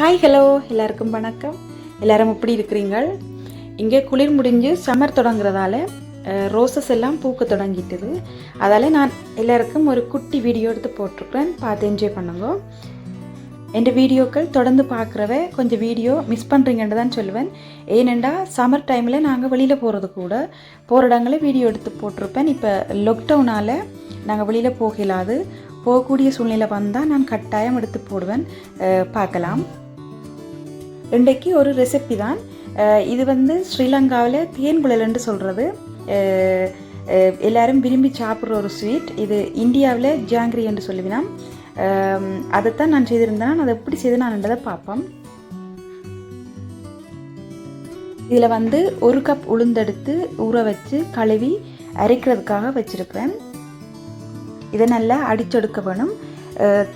Hi hello எல்லாருக்கும் வணக்கம். எல்லாரும் எப்படி இருக்கிறீங்கள் இங்கே குளிர் முடிஞ்சு சம்மர் தொடங்குறதால ரோசஸ் எல்லாம் பூக்க தொடங்கிட்டுது. அதால் நான் எல்லாருக்கும் ஒரு குட்டி வீடியோ எடுத்து போட்டிருக்கிறேன். பார்த்து என்ஜாய் பண்ணுங்க. என் வீடியோக்கள் தொடர்ந்து பார்க்குறவ கொஞ்சம் வீடியோ மிஸ் பண்ணுறீங்கன்னு தான் சொல்லுவேன். ஏனெண்டா சம்மர் டைமில் நாங்கள் வெளியில் போகிறது கூட போகிற இடங்கள வீடியோ எடுத்து போட்டிருப்பேன். இப்போ லாக்டவுனால் நாங்கள் வெளியில் போகலாது போகக்கூடிய சூழ்நிலை வந்தால் நான் கட்டாயம் எடுத்து போடுவேன். பார்க்கலாம். இன்றைக்கு ஒரு ரெசிபி தான். இது வந்து ஸ்ரீலங்காவில் தேன்குழல்னு சொல்கிறது எல்லாரும் விரும்பி சாப்பிட்ற ஒரு ஸ்வீட் இது இந்தியாவில் ஜாங்கிரி என்று சொல்லுவினா அதைத்தான் நான் செய்திருந்தேன். அதை எப்படி செய்து நான்ன்றதை பார்ப்போம். இதில் வந்து ஒரு கப் உளுந்தெடுத்து ஊற வச்சு கழுவி அரைக்கிறதுக்காக வச்சுருக்கிறேன். இதை நல்லா அடிச்செடுக்க வேணும்.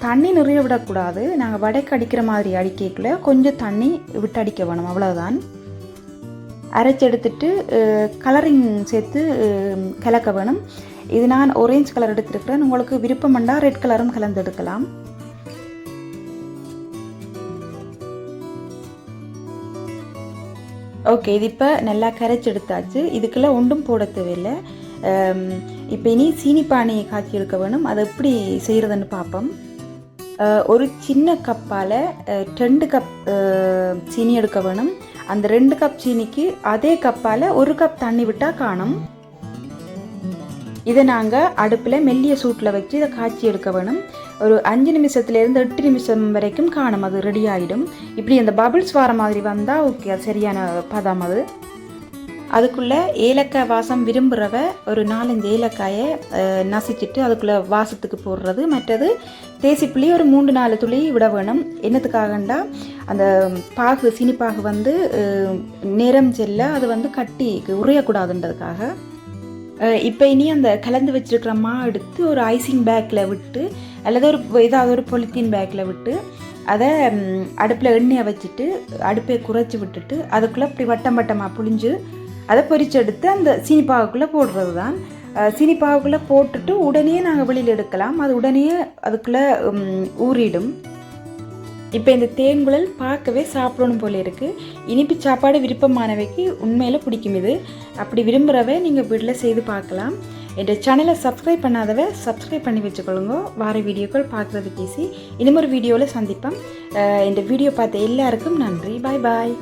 தண்ணி நிறைய விடக்கூடாது. நாங்கள் வடைக்கு அடிக்கிற மாதிரி அடிக்கைக்குள்ளே கொஞ்சம் தண்ணி விட்டு அடிக்க வேணும் அவ்வளோதான் அரைச்செடுத்துட்டு கலரிங் சேர்த்து கலக்க வேணும். இது நான் ஒரேஞ்ச் கலர் எடுத்திருக்கிறேன். உங்களுக்கு விருப்பம் ரெட் கலரும் கலந்து எடுக்கலாம். ஓகே இது இப்போ நல்லா கரைச்சி எடுத்தாச்சு. இதுக்குள்ளே ஒன்றும் போட தேவையில்லை. இப்போ இனி சீனி காய்ச்சி எடுக்க வேணும். அதை எப்படி செய்கிறதுன்னு பார்ப்போம். ஒரு சின்ன கப்பால் ரெண்டு கப் சீனி எடுக்க வேணும். அந்த ரெண்டு கப் சீனிக்கு அதே கப்பால் ஒரு கப் தண்ணி விட்டால் காணும். இதை நாங்கள் அடுப்பில் மெல்லிய சூட்டில் வச்சு இதை காய்ச்சி எடுக்க வேணும். ஒரு அஞ்சு நிமிஷத்துலேருந்து எட்டு நிமிஷம் வரைக்கும் காணும். அது ரெடி ஆகிடும் இப்படி அந்த பபிள்ஸ் வர மாதிரி வந்தால் ஓகே அது சரியான பதம் அது. அதுக்குள்ளே ஏலக்காய் வாசம் விரும்புகிறவ ஒரு நாலஞ்சு ஏலக்காயை நசிச்சிட்டு அதுக்குள்ளே வாசத்துக்கு போடுறது. மற்றது தேசிப்புளி ஒரு மூன்று நாலு துளி விட வேணும். என்னத்துக்காகண்டா? அந்த பாகு சினிப்பாகு வந்து நிறம் செல்ல அது வந்து கட்டி உறையக்கூடாதுன்றதுக்காக. இப்போ இனி அந்த கலந்து வச்சிருக்கிற மா எடுத்து ஒரு ஐசிங் பேக்கில் விட்டு அல்லது ஒரு ஏதாவது ஒரு பொலித்தீன் பேக்கில் விட்டு அதை அடுப்பில் எண்ணெயை வச்சுட்டு அடுப்பை குறைச்சி விட்டுட்டு அதுக்குள்ளே இப்படி வட்டம் வட்டமாக புழிஞ்சு அதை பொரிச்சு எடுத்து அந்த சீனிப்பாவுக்குள்ளே போடுறது தான் சீனிப்பாவுக்குள்ளே போட்டுட்டு உடனே நாங்கள் வெளியில் எடுக்கலாம். அது உடனே அதுக்குள்ளே ஊறிடும். இப்போ இந்த தேன்குழல் பார்க்கவே சாப்பிடணும் போல இருக்குது இனிப்பு சாப்பாடு விருப்பமானவைக்கு உண்மையில் பிடிக்கும் இது. அப்படி விரும்புகிறவ நீங்கள் வீட்டில் செய்து பார்க்கலாம். என் சேனலை சப்ஸ்கிரைப் பண்ணாதவ சப்ஸ்கிரைப் பண்ணி வச்சுக்கொள்ளுங்க. வார வீடியோக்கள் பார்க்குறதுக்கு ஈஸி இனிமொரு வீடியோவில் சந்திப்போம். அஹ் இந்த வீடியோ பார்த்த எல்லாருக்கும் நன்றி. பாய் பாய்